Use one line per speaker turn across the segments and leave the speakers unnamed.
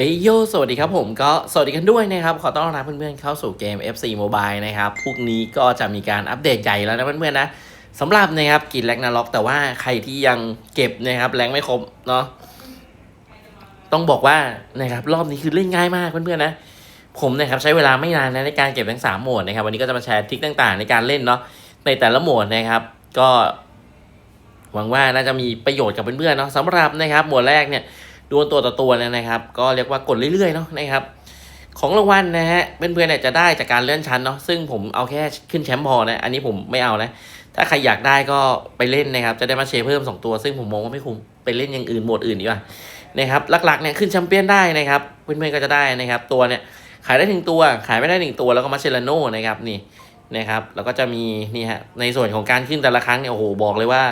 เอ้ยโย สวัสดีครับผมก็สวัสดีกันด้วยนะครับ ขอต้อนรับเพื่อนๆเข้าสู่เกม FC Mobile นะครับพรุ่งนี้ก็จะมีการอัปเดตใหญ่แล้วนะเพื่อนๆนะสำหรับนะครับกินแลกนาล็อกแต่ว่าใครที่ยังเก็บนะครับแรงไม่ครบเนาะต้องบอกว่านะครับรอบนี้คือเล่นง่ายมากเพื่อนๆนะ ผมนะครับใช้เวลาไม่นานนะในการเก็บทั้งสามโหมดนะครับวันนี้ก็จะมาแชร์ทริคต่างๆ ในการเล่นเนาะในแต่ละโหมดนะครับ ก็ หวังว่าน่าจะมีประโยชน์กับเพื่อนๆเนาะสำหรับนะครับหมวดแรกเนี่ย ดวลตัวต่อตัวเนี่ยนะครับ ก็เรียกว่ากดเรื่อยๆเนาะนะครับ ของรางวัลนะฮะเพื่อนๆเนี่ยจะได้จากการเลื่อนชั้นเนาะซึ่งผมเอาแค่ขึ้นแชมป์พอนะอันนี้ผมไม่เอานะถ้าใครอยากได้ก็ไปเล่นนะครับ จะได้มาเชเพิ่ม 2 ตัว ซึ่งผมมองว่าไม่คุ้มไปเล่นอย่างอื่นโหมดอื่นดีกว่านะครับหลักๆเนี่ยขึ้นแชมเปี้ยนได้นะครับ เพื่อนๆก็จะได้นะครับ ตัวเนี่ยขายได้ถึงตัวขายไม่ได้หนึ่งตัวแล้วก็มาเชลโน่นะครับนี่นะครับ แล้วก็จะมีนี่ฮะในส่วนของการขึ้นแต่ละครั้งเนี่ยโอ้โหบอกเลยว่า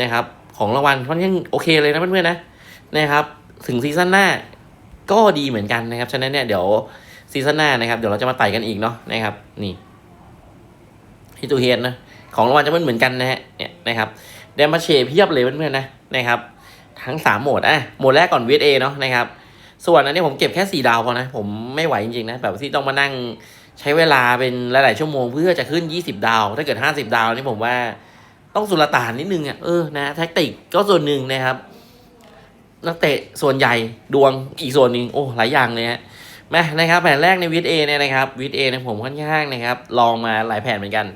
นะครับของรางวัลค่อนข้างโอเคเลยนะเพื่อนๆนะ นะครับ ถึงซีซั่นหน้าก็ดีเหมือนกันนะครับ ฉะนั้นเนี่ยเดี๋ยวซีซั่นหน้านะครับ เดี๋ยวเราจะมาไต่กันอีกเนาะนะครับ นี่ฮิตูเฮดนะของรางวัลจะไม่เหมือนกันนะฮะเนี่ยนะครับเดมาเชเพียบเลยเพื่อนๆนะนะครับ ทั้งสามโหมดอะโหมดแรกก่อน VSA เนาะนะครับ ส่วนอันนี้ผมเก็บแค่สี่ดาวพอนะผมไม่ไหวจริงๆนะแบบที่ต้องมานั่งใช้เวลาเป็นหลายๆชั่วโมงเพื่อจะขึ้น 20 ดาว ถ้าเกิด 50 ดาวนี่ผมว่าต้องสุลต่านนิดนึงอะเออนะแท็กติกก็ส่วนหนึ่งนะครับ นักเตะส่วนใหญ่ดวงอีกส่วนหนึ่งโอ้หลายอย่างเลยฮะมานะครับแผนแรกในวิดเอเนี่ยนะครับวิดเอเนี่ยผมค่อนข้างนะครับลองมาหลายแผนเหมือนกัน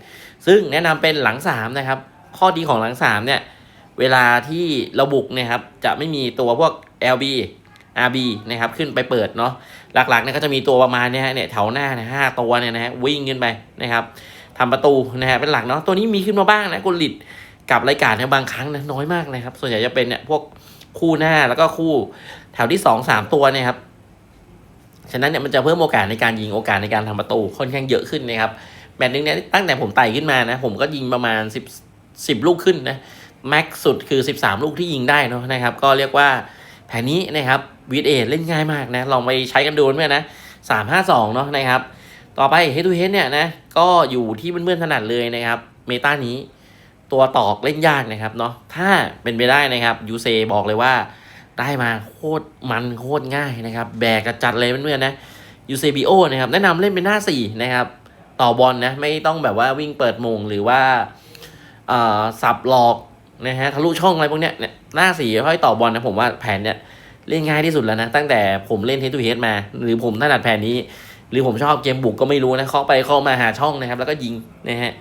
ซึ่งแนะนำเป็นหลังสามนะครับข้อดีของหลังสามเนี่ยเวลาที่เราบุกนะครับจะไม่มีตัวพวก LB RB นะครับขึ้นไปเปิดเนาะหลักๆเนี่ยก็จะมีตัวประมาณเนี้ยฮะเนี่ยแถวหน้าเนี่ยห้าตัวเนี่ยนะฮะวิ่งขึ้นไปนะครับทำประตูนะฮะเป็นหลักเนาะตัวนี้มีขึ้นมาบ้างนะกุลิตกับรายการเนี่ยบางครั้งนะน้อยมากนะครับ ส่วนใหญ่จะเป็นเนี่ยพวก คู่หน้าแล้วก็คู่แถวที่สองสามตัวเนี่ยครับฉะนั้นเนี่ยมันจะเพิ่มโอกาสในการยิงโอกาสในการทำประตูค่อนข้างเยอะขึ้นนะครับแมตช์นึงเนี่ยตั้งแต่ผมไต่ขึ้นมานะ ผมก็ยิงประมาณสิบสิบลูกขึ้นนะแม็กสุดคือสิบสามลูกที่ยิงได้เนาะนะครับ ก็เรียกว่าแผนนี้นะครับวีดเอเล่นง่ายมากนะ ลองไปใช้กันดูเพื่อนนะสามห้าสองเนาะนะครับ ต่อไป head to head เนี่ยนะก็อยู่ที่เพื่อนๆถนัดเลยนะครับ เมตานี้ ตัวตอกเล่นยากนะครับเนาะถ้าเป็นไปได้นะครับยูเซบอกเลยว่า ได้มาโคตรมันโคตรง่ายนะครับ แบกกระจัดเลยเพื่อนๆนะยูเซบีโอนะครับแนะนำเล่นเป็นหน้าสี่นะครับต่อบอลนะไม่ต้องแบบว่าวิ่งเปิดมงหรือว่าอ่อสับหลอกนะฮะทะลุช่องอะไรพวกเนี้ยเนี่ยหน้าสี่ค่อยต่อบอลนะผมว่าแผนเนี่ยเล่นง่ายที่สุดแล้วนะ ตั้งแต่ผมเล่น head to head มา หรือผมถนัดแผนนี้ หรือผมชอบเกมบุกก็ไม่รู้นะเข้าไปเข้ามาหาช่องนะครับ แล้วก็ยิงนะฮะ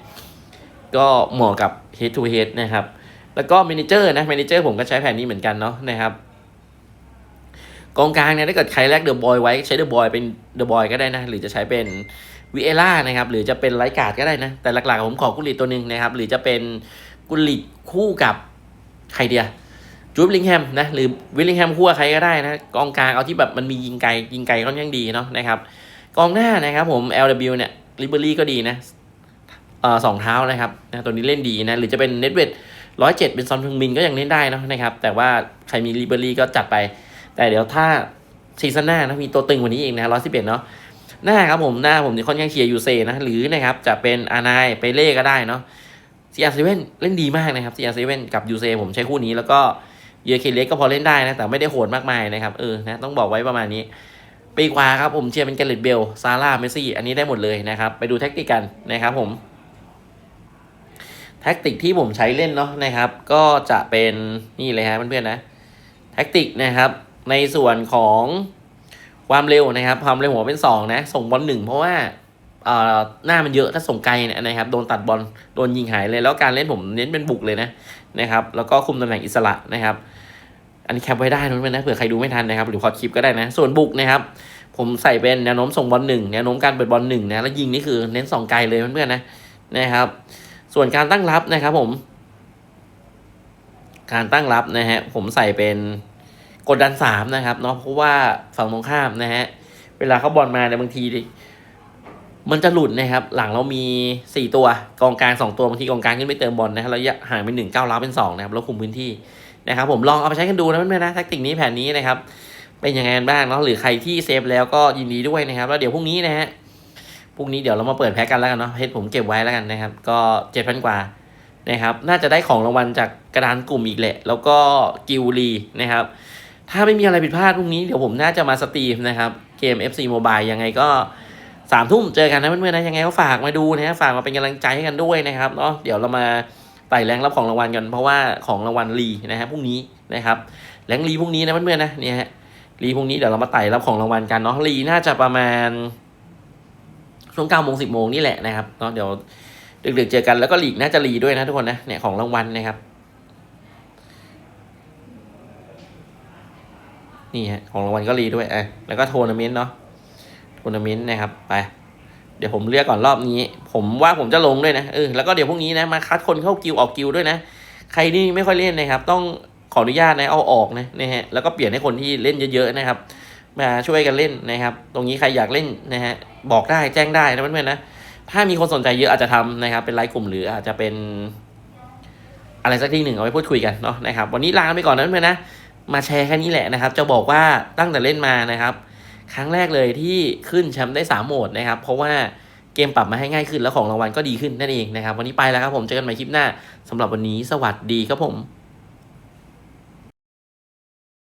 ก็เหมาะกับ head to head นะครับ แล้วก็ manager นะ manager ผมก็ใช้แผนนี้เหมือนกันเนาะนะครับกองกลางเนี่ยถ้าเกิดใครแลกเดอะบอยไว้ใช้เดอะบอยเป็นเดอะบอยก็ได้นะ หรือจะใช้เป็นวิเอล่านะครับหรือจะเป็นไลกาดก็ได้นะ แต่หลักๆ ผมขอกุลิตตัวหนึ่งนะครับ หรือจะเป็นกุลิตคู่กับใครเดียจูบลิงแฮมนะหรือวิลลิงแฮมคู่กับใครก็ได้นะกองกลางเอาที่แบบมันมียิงไกลยิงไกลค่อนข้างดีเนาะนะครับกองหน้านะครับผม LW เนี่ยลิเบอรี่ก็ดีนะ สองเท้านะครับนะตัวนี้เล่นดีนะหรือจะเป็นเน็ตเวทร้อยเจ็ดเป็นซอนทึงมินก็ยังเล่นได้นะนะครับ แต่ว่าใครมีลิเบอรี่ก็จัดไป แต่เดี๋ยวถ้าซีซั่นหน้านะมีตัวตึงกว่านี้อีกนะร้อยสิบเอ็ดเนาะหน้าครับผมหน้าผมนี่ค่อนข้างเชียร์ยูเซนะหรือนะครับจะเป็นอานายไปเล่ก็ได้เนาะซีอาร์เซเว่นเล่นดีมากนะครับซีอาร์เซเว่นกับยูเซผมใช้คู่นี้แล้วก็เยเคเล็กก็พอเล่นได้นะแต่ไม่ได้โหดมากมายนะครับเออนะต้องบอกไว้ประมาณนี้ปีกว่าครับผมเชียร์เป็นแกลเลตเบลซาร่าเมสซี่อันนี้ได้หมดเลยนะครับไปดูแท็กติกกันนะครับผม แท็กติกที่ผมใช้เล่นเนาะนะครับ ก็จะเป็นนี่เลยฮะเพื่อนๆนะแท็กติกนะครับ ในส่วนของความเร็วนะครับ ความเร็วหัวเป็น2นะส่งบอลหนึ่งเพราะว่าเอ่อหน้ามันเยอะถ้าส่งไกลเนี่ยนะครับโดนตัดบอลโดนยิงหายเลย แล้วการเล่นผมเน้นเป็นบุกเลยนะนะครับ แล้วก็คุมตำแหน่งอิสระนะครับ อันนี้แคปไว้ได้นะเพื่อนนะเผื่อใครดูไม่ทันนะครับ หรือพอคลิปก็ได้นะ ส่วนบุกนะครับ ผมใส่เป็นแนวโน้มส่งบอลหนึ่งแนวโน้มการเปิดบอลหนึ่งนะแล้วยิงนี่คือเน้นสองไกลเลยเพื่อนๆนะนะครับ ส่วนการตั้งรับนะครับผม การตั้งรับนะฮะผมใส่เป็นกดดันสามนะครับเนาะเพราะว่าฝั่งตรงข้ามนะฮะเวลาเขาบอลมาเนี่ยบางที มันจะหลุดนะครับ หลังเรามีสี่ตัวกองกลางสองตัวบางทีกองกลางขึ้นไปเติมบอลนะครับระยะห่างเป็นหนึ่งเก้ารับเป็นสองนะครับแล้วคุมพื้นที่นะครับ ผมลองเอาไปใช้กันดูนะเพื่อนๆนะแทคติกนี้แผนนี้นะครับ เป็นยังไงบ้างเนาะหรือใครที่เซฟแล้วก็ยินดีด้วยนะครับ แล้วเดี๋ยวพรุ่งนี้นะฮะ พรุ่งนี้เดี๋ยวเรามาเปิดแพ็กกันแล้วกันเนาะเฮดผมเก็บไว้แล้วกันนะครับ ก็เจ็ดพันกว่านะครับ น่าจะได้ของรางวัลจากกระดานกลุ่มอีกแหละ แล้วก็กิวลีนะครับ ถ้าไม่มีอะไรผิดพลาดพรุ่งนี้เดี๋ยวผมน่าจะมาสตรีมนะครับ เกม FC Mobile ยังไงก็สามทุ่มเจอกันนะเพื่อนๆนะยังไงก็ฝากมาดูนะฝากมาเป็นกำลังใจให้กันด้วยนะครับเนาะเดี๋ยวเรามาไต่แรงรับของรางวัลกัน เพราะว่าของรางวัลรีนะฮะพรุ่งนี้นะครับแรงรีพรุ่งนี้นะเพื่อนๆนะเนี่ยฮะรีพรุ่งนี้เดี๋ยวเรามาไต่รับของรางวัลกันเนาะรีน่าจะประมาณ ช่วงเก้าโมงสิบโมงนี่แหละนะครับเนาะเดี๋ยวดึกๆเจอกันแล้วก็หลีกน่าจะรีด้วยนะทุกคนนะเนี่ยของรางวัลนะครับ นี่ฮะของรางวัลก็รีด้วยอะแล้วก็โทรนาเมนต์เนาะโทรนาเมนต์นะครับไปเดี๋ยวผมเลือกก่อนรอบนี้ ผมว่าผมจะลงด้วยนะเออแล้วก็เดี๋ยวพรุ่งนี้นะมาคัดคนเข้ากิวออกกิวด้วยนะ ใครที่ไม่ค่อยเล่นนะครับ ต้องขออนุญาตนะเอาออกนะนะฮะแล้วก็เปลี่ยนให้คนที่เล่นเยอะๆนะครับ มาช่วยกันเล่นนะครับ ตรงนี้ใครอยากเล่นนะฮะบอกได้แจ้งได้นะเพื่อนๆนะ ถ้ามีคนสนใจเยอะอาจจะทำนะครับ เป็นไลฟ์กลุ่มหรืออาจจะเป็น อะไรสักที่หนึ่งเอาไว้พูดคุยกันเนาะนะครับ วันนี้ลาไปก่อนนะเพื่อนๆนะมาแชร์แค่นี้แหละนะครับ จะบอกว่าตั้งแต่เล่นมานะครับ ครั้งแรกเลยที่ขึ้นแชมป์ได้3โหมดนะครับ เพราะว่าเกมปรับมาให้ง่ายขึ้นแล้วของรางวัลก็ดีขึ้นนั่นเองนะครับ วันนี้ไปแล้วครับผมเจอกันใหม่คลิปหน้าสำหรับวันนี้สวัสดีครับผม